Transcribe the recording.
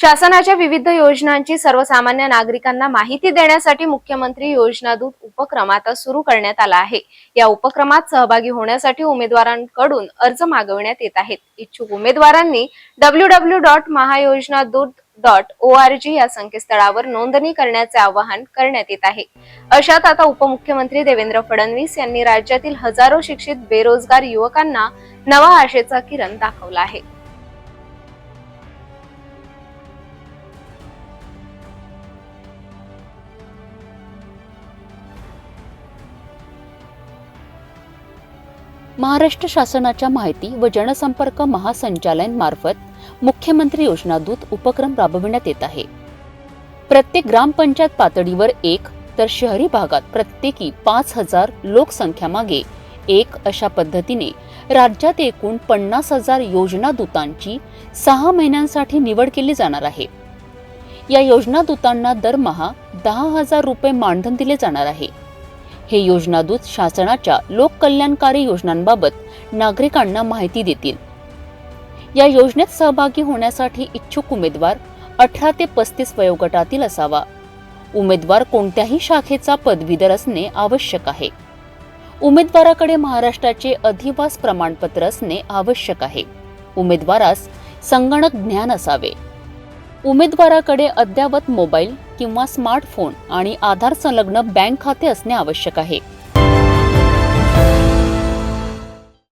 शासनाच्या विविध योजनांची सर्वसामान्य नागरिकांना माहिती देण्यासाठी मुख्यमंत्री योजना दूत उपक्रम आता सुरू करण्यात आला आहे. या उपक्रमात सहभागी होण्यासाठी उमेदवारांकडून अर्ज मागविण्यात येत आहेत. इच्छुक उमेदवारांनी डब्ल्यू डब्ल्यू डॉट महायोजना दूत डॉट ओ आर जी या संकेतस्थळावर नोंदणी करण्याचे आवाहन करण्यात येत आहे. अशात आता उपमुख्यमंत्री देवेंद्र फडणवीस यांनी राज्यातील हजारो शिक्षित बेरोजगार युवकांना नवा आशेचा किरण दाखवला आहे. महाराष्ट्र शासनाच्या माहिती व जनसंपर्क महासंचालन मार्फत मुख्यमंत्री योजना दूत उपक्रम राबविण्यात येत आहे. प्रत्येक ग्रामपंचायत पातळीवर एक तर शहरी भागात प्रत्येकी पाच हजार लोकसंख्यामागे एक अशा पद्धतीने राज्यात एकूण पन्नास हजार योजना दूतांची सहा महिन्यांसाठी निवड केली जाणार आहे. या योजना दूतांना दरमहा दहा हजार रुपये मानधन दिले जाणार आहे. हे योजनादूत शासनाच्या लोककल्याणकारी योजनांबाबत नागरिकांना माहिती देतील. या योजनेत सहभागी होण्यासाठी इच्छुक उमेदवार अठरा ते पस्तीस वयोगटातील असावा. उमेदवार कोणत्याही शाखेचा पदवीधर असणे आवश्यक आहे. उमेदवाराकडे महाराष्ट्राचे अधिवास प्रमाणपत्र असणे आवश्यक आहे. उमेदवारास संगणक ज्ञान असावे. उमेदवाराकडे अद्ययावत मोबाईल किंवा स्मार्टफोन आणि आधार संलग्न बँक खाते असणे आवश्यक आहे.